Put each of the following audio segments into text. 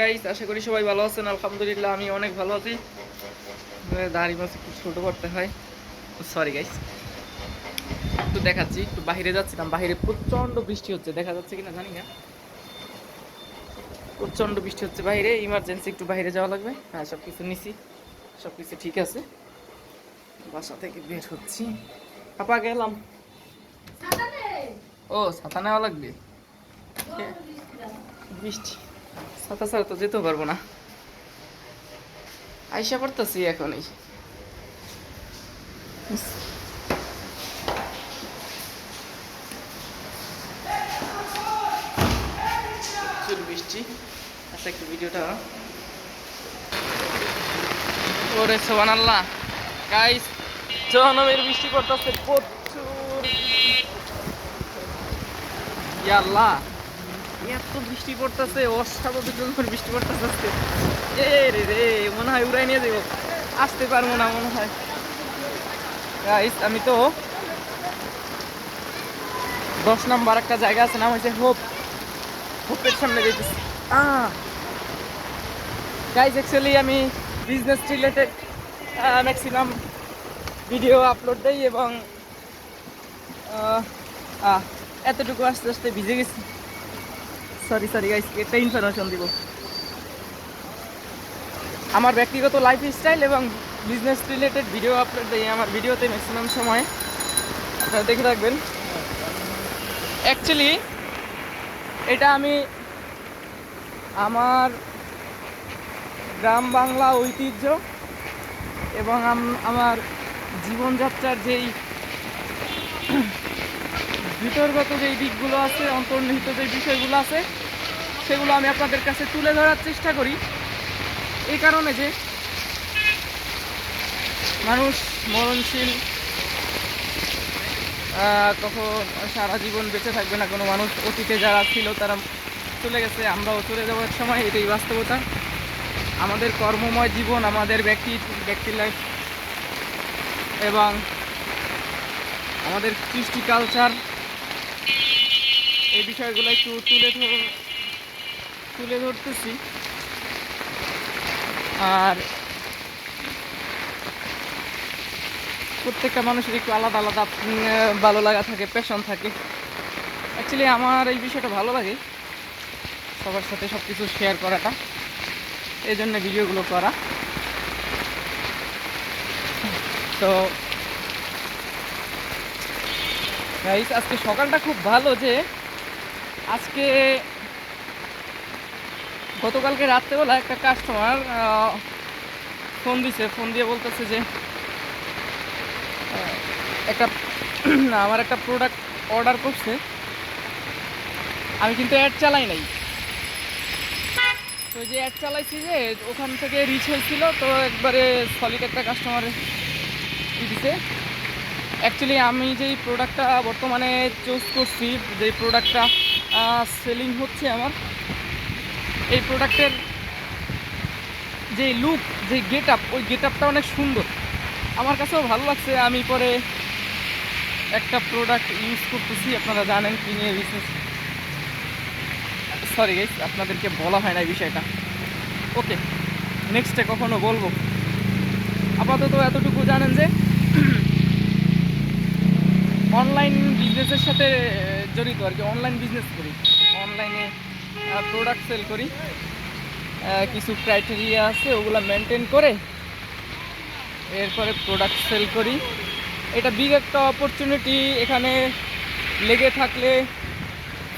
Guys আশা করি সবাই ভালো আছেন। আলহামদুলিল্লাহ আমি অনেক ভালো আছি। দাড়ি মাছ একটু ছোট করতে হয়। সরি গাইস একটু দেখাচ্ছি একটু বাইরে যাচ্ছিলাম। বাইরে প্রচণ্ড বৃষ্টি হচ্ছে দেখা যাচ্ছে কিনা জানি না। প্রচণ্ড বৃষ্টি হচ্ছে বাইরে ইমার্জেন্সি একটু বাইরে যাওয়া লাগবে। হ্যাঁ সব কিছু নিছি। সব কিছু ঠিক আছে। বাসা থেকে বের হচ্ছি। আপা গেলাম। ও ছাতা নেওয়া লাগবে? বৃষ্টি। ছাতা ছাড়া তো যেতেও পারব না। আইসা পড়তেছি এখন এই প্রচুর বৃষ্টি। আচ্ছা একটু ভিডিওটা সোহান আল্লাহ। বৃষ্টি পড়তেছে, প্রচুর আল্লাহ এত বৃষ্টি পড়তেছে, অস্বাভাবিক রকমের বৃষ্টি পড়তেছে আজকে। এ রে রে, মনে হয় উড়াই নিয়ে আসতে পারব না, মনে হয়। আমি তো দশ নাম্বার একটা জায়গা আছে, নাম হচ্ছে হোপ। হোপের সামনে যেতেছি গাইস অ্যাকচুয়ালি আমি business related maximum video upload দেই এবং এতটুকু আস্তে আস্তে ভিজে গেছি। সরি সরি গাইস একটা ইনফরমেশন দিব। আমার ব্যক্তিগত লাইফ স্টাইল এবং বিজনেস রিলেটেড ভিডিও আপলোড দিই আমার ভিডিওতে ম্যাক্সিমাম সময়। আপনারা দেখে থাকবেন। অ্যাকচুয়ালি এটা আমি আমার গ্রাম বাংলা ঐতিহ্য এবং আমার জীবনযাত্রার যেই ভিতরগত যেই দিকগুলো আছে, অন্তর্নিহিত যে বিষয়গুলো আছে, সেগুলো আমি আপনাদের কাছে তুলে ধরার চেষ্টা করি। এই কারণে যে মানুষ মরণশীল কখন সারা জীবন বেঁচে থাকবে না। কোনো মানুষ, অতীতে যারা ছিল তারা চলে গেছে, আমরাও চলে এক সময়, এটাই বাস্তবতা। আমাদের কর্মময় জীবন, আমাদের ব্যক্তি, ব্যক্তির লাইফ এবং আমাদের কৃষ্টি কালচার এই বিষয়গুলো একটু তুলে ধর তুলে ধরতেছি। আর প্রত্যেকটা মানুষের একটু আলাদা আলাদা ভালো লাগা থাকে প্যাশন থাকে। অ্যাকচুয়ালি আমার এই বিষয়টা ভালো লাগে, সবার সাথে সব কিছু শেয়ার করাটা। এই জন্য ভিডিওগুলো করা। তো আজকে সকালটা খুব ভালো যে আজকে গতকালকে রাত্রেবেলা একটা কাস্টমার ফোন দিছে। ফোন দিয়ে বলতেছে যে একটা আমার একটা প্রোডাক্ট অর্ডার করছে। আমি কিন্তু অ্যাড চালাই নাই। তো যে অ্যাড চালাইছি যে, ওখান থেকে রিচ হয়েছিল। তো একবারে সলিড একটা কাস্টমার দিছে। অ্যাকচুয়ালি আমি যেই প্রোডাক্টটা বর্তমানে চুজ করছি, যেই প্রোডাক্টটা সেলিং হচ্ছে আমার। এই প্রোডাক্টের যে লুক যে গেট আপ ওই গেট আপটা অনেক সুন্দর। আমার কাছেও ভালো লাগছে, আমি পরে একটা প্রোডাক্ট ইউজ করতেছি, আপনারা জানেন কি নিয়ে বিজনেস সরি গাইস আপনাদেরকে বলা হয় না এই বিষয়টা। ওকে নেক্সটে কখনো বলব। আপাতত এতটুকু জানেন যে অনলাইন বিজনেসের সাথে জড়িত আর কি অনলাইন বিজনেস করি। অনলাইনে প্রোডাক্ট সেল করি। কিছু ক্রাইটেরিয়া আছে, ওগুলো মেনটেন করে এরপরে প্রোডাক্ট সেল করি। এটা বিগ একটা অপরচুনিটি এখানে লেগে থাকলে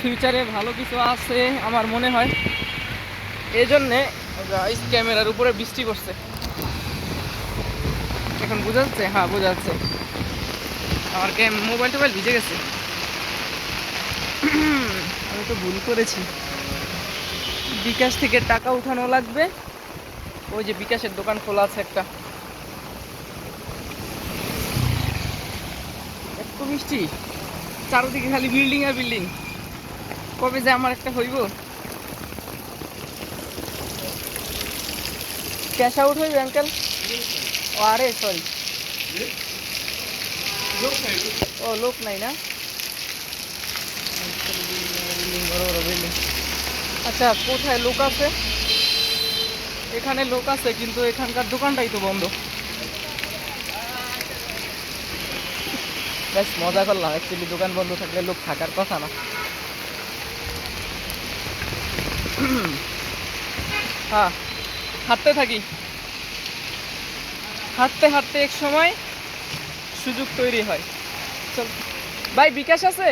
ফিউচারে ভালো কিছু আছে আমার মনে হয়। এই জন্যে ক্যামেরার উপরে বৃষ্টি পড়ছে। এখন বোঝা যাচ্ছে? হ্যাঁ বোঝা যাচ্ছে। আমার মোবাইল টোবাইল ভিজে গেছে। আমি তো ভুল করেছি। বিকাশ থেকে টাকা উঠানো লাগবে। ওই যে বিকাশের দোকান খোলা আছে একটা। এত মিষ্টি। চারদিকে খালি বিল্ডিং আর বিল্ডিং। কবে যে আমার একটা হইব? ক্যাশ আউট হইবে আঙ্কেল ও, আরে সরি ও, লোক নাই না? আচ্ছা কোথায় লোক আছে? এখানে লোক আছে, কিন্তু এখানকার দোকানটাই তো বন্ধ। বেশ, মজা করলাম। অ্যাকচুয়ালি দোকান বন্ধ থাকলে লোক থাকার কথা না। হ্যাঁ হাঁটতে থাকি। হাঁটতে হাঁটতে এক সময় সুযোগ তৈরি হয়। চল। ভাই, বিকাশ আছে?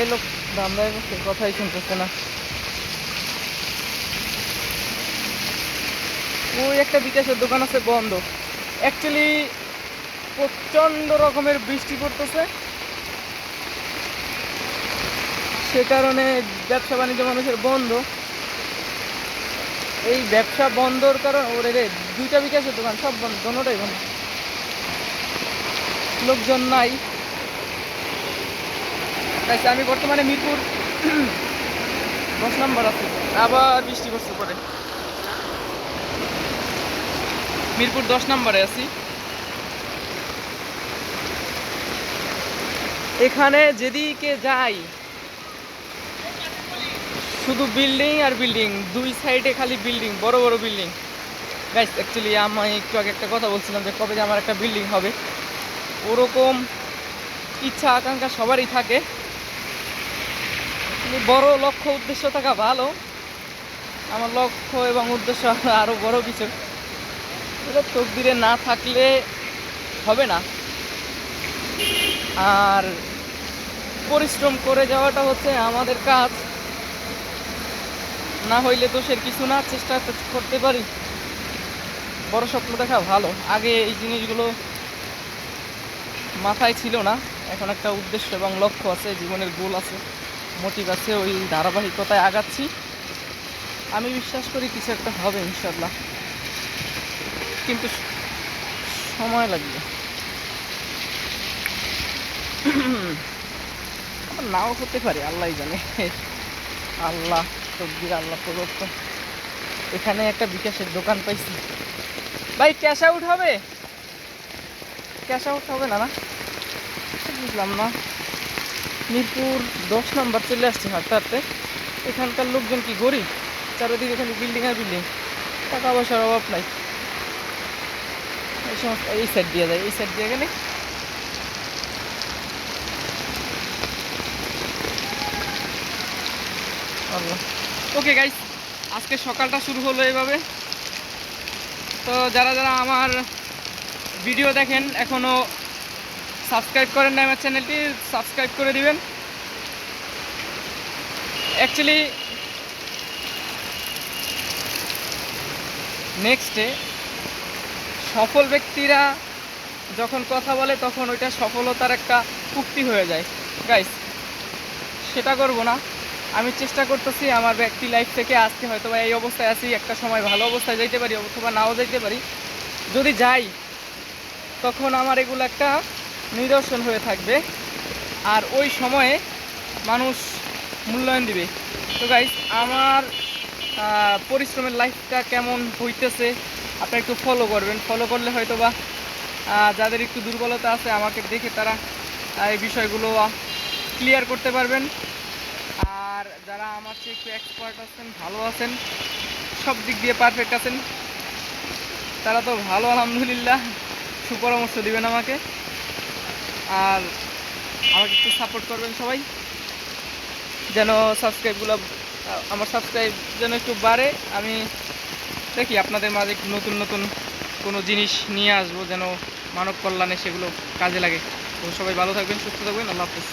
এ লোক দামদার কথাই শুনতেছে না। ওই একটা বিকাশের দোকান আছে বন্ধ। অ্যাকচুয়ালি প্রচণ্ড রকমের বৃষ্টি পড়তেছে। সে কারণে ব্যবসা বাণিজ্য মানুষের বন্ধ। এই ব্যবসা বন্ধর কারণ ওরে রে, দুইটা বিকাশের দোকান, সব বন্ধ দোনোটাই বন্ধ। লোকজন নাই। আচ্ছা আমি বর্তমানে মিরপুর দশ নম্বর আছে। আবার বৃষ্টি পড়ছে পরে। মিরপুর দশ নম্বরে আছি। এখানে যেদিকে যাই, শুধু বিল্ডিং আর বিল্ডিং। দুই সাইডে খালি বিল্ডিং, বড় বড় বিল্ডিং। গাইস অ্যাকচুয়ালি আমি একটু আগে একটা কথা বলছিলাম যে কবে যে আমার একটা বিল্ডিং হবে। ওরকম ইচ্ছা আকাঙ্ক্ষা সবারই থাকে। কিন্তু বড় লক্ষ্য, উদ্দেশ্য থাকা ভালো। আমার লক্ষ্য এবং উদ্দেশ্য আরও বড় কিছু। এটা তকদিরে না থাকলে হবে না। আর পরিশ্রম করে যাওয়াটা হচ্ছে আমাদের কাজ। না হইলে দোষের কিছু না, চেষ্টা করতে পারি। বড় স্বপ্ন দেখা ভালো। আগে এই জিনিসগুলো মাথায় ছিল না। এখন একটা উদ্দেশ্য এবং লক্ষ্য আছে, জীবনের গোল আছে। মোটিভ আছে, ওই ধারাবাহিকতায় আগাচ্ছি। আমি বিশ্বাস করি কিছু একটা হবে ইনশাল্লাহ কিন্তু সময় লাগবে। নাও হতে পারে আল্লাহ জানে। আল্লাহ তকদির আল্লাহ প্রদত্ত। এখানে একটা বিকাশের দোকান পাইছি। ভাই ক্যাশ আউট হবে? ক্যাশ আউট হবে না না? বুঝলাম না। মিরপুর দশ নম্বর চলে আসছে হাঁটতে হাঁটতে। এখানকার লোকজন কি গরিব? চারিদিকে এখানে বিল্ডিং আর বিল্ডিং। টাকা পয়সার অভাব নাই। এই সমস্ত, এই সাইড দিয়ে যায়, এই সাইড দিয়ে গেলে। ওকে গাইস আজকে সকালটা শুরু হলো এইভাবে তো যারা যারা আমার ভিডিও দেখেন এখনও সাবস্ক্রাইব করেন না আমার চ্যানেলটি, সাবস্ক্রাইব করে দিবেন। অ্যাকচুয়ালি নেক্সটে সফল ব্যক্তিরা যখন কথা বলে, তখন ওইটা সফলতার একটা উক্তি হয়ে যায়। গাইস সেটা করব না। আমি চেষ্টা করতেছি আমার ব্যক্তি লাইফ থেকে আজকে হয়তো বা এই অবস্থায় আছি, একটা সময় ভালো অবস্থায় যাইতে পারি, অথবা নাও যাইতে পারি। যদি যাই, তখন আমার এগুলো একটা নিদর্শন হয়ে থাকবে। আর ওই সময়ে মানুষ মূল্যায়ন দিবে। তো গাইজ আমার পরিশ্রমের লাইফটা কেমন হইতেছে আপনি একটু ফলো করবেন। ফলো করলে হয়তো বা যাদের একটু দুর্বলতা আছে আমাকে দেখে তারা এই বিষয়গুলো ক্লিয়ার করতে পারবেন। আর যারা আমার চেয়ে একটু এক্সপার্ট আছেন, ভালো আছেন, সব দিক দিয়ে পারফেক্ট আছেন, তারা তো ভালো, আলহামদুলিল্লাহ। সুপরামর্শ দিবেন আমাকে। আর আমাকে একটু সাপোর্ট করবেন সবাই। যেন সাবস্ক্রাইবগুলো আমার সাবস্ক্রাইব যেন একটু বাড়ে। আমি দেখি আপনাদের মাঝে নতুন নতুন কোনো জিনিস নিয়ে আসব যেন মানব কল্যাণে সেগুলো কাজে লাগে। তো সবাই ভালো থাকবেন, সুস্থ থাকবেন, আল্লাহ হাফিজ।